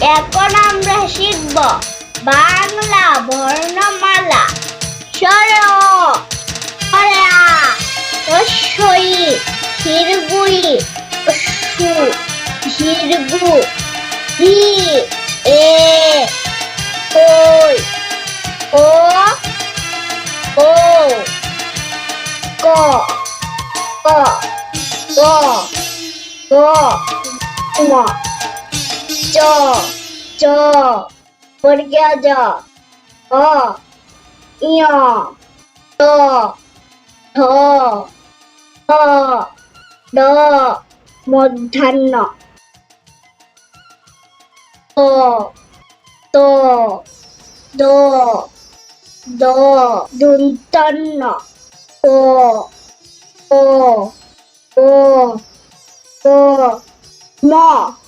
এখন আমরা শিখব বাংলা বর্ণমালা। অরা রস্বই দীর্ঘই সু দীর্ঘ হি, এ ওই ও ও, ক ক 저, 저, 버리게 하자. 어, 이어, 더, 더, 더, 너, 뭐, 못한 어, 너. 어, 또, 너, 너, 눈 떴나? 어, 어, 또, 또, 뭐?